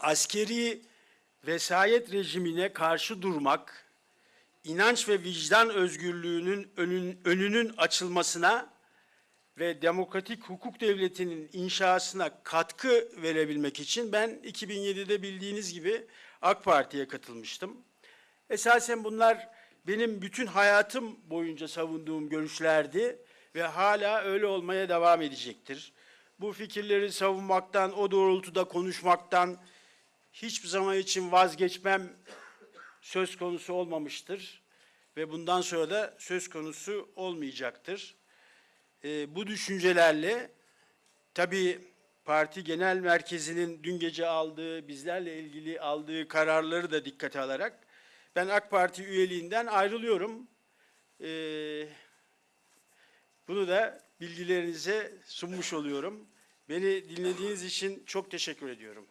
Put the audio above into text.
askeri vesayet rejimine karşı durmak, inanç ve vicdan özgürlüğünün önün, önünün açılmasına ve demokratik hukuk devletinin inşasına katkı verebilmek için ben 2007'de bildiğiniz gibi AK Parti'ye katılmıştım. Esasen bunlar benim bütün hayatım boyunca savunduğum görüşlerdi ve hala öyle olmaya devam edecektir. Bu fikirleri savunmaktan, o doğrultuda konuşmaktan hiçbir zaman için vazgeçmem söz konusu olmamıştır ve bundan sonra da söz konusu olmayacaktır. Ee, bu düşüncelerle tabii parti genel merkezinin dün gece aldığı, bizlerle ilgili aldığı kararları da dikkate alarak ben AK Parti üyeliğinden ayrılıyorum. Ee, bunu da bilgilerinize sunmuş oluyorum. Beni dinlediğiniz için çok teşekkür ediyorum.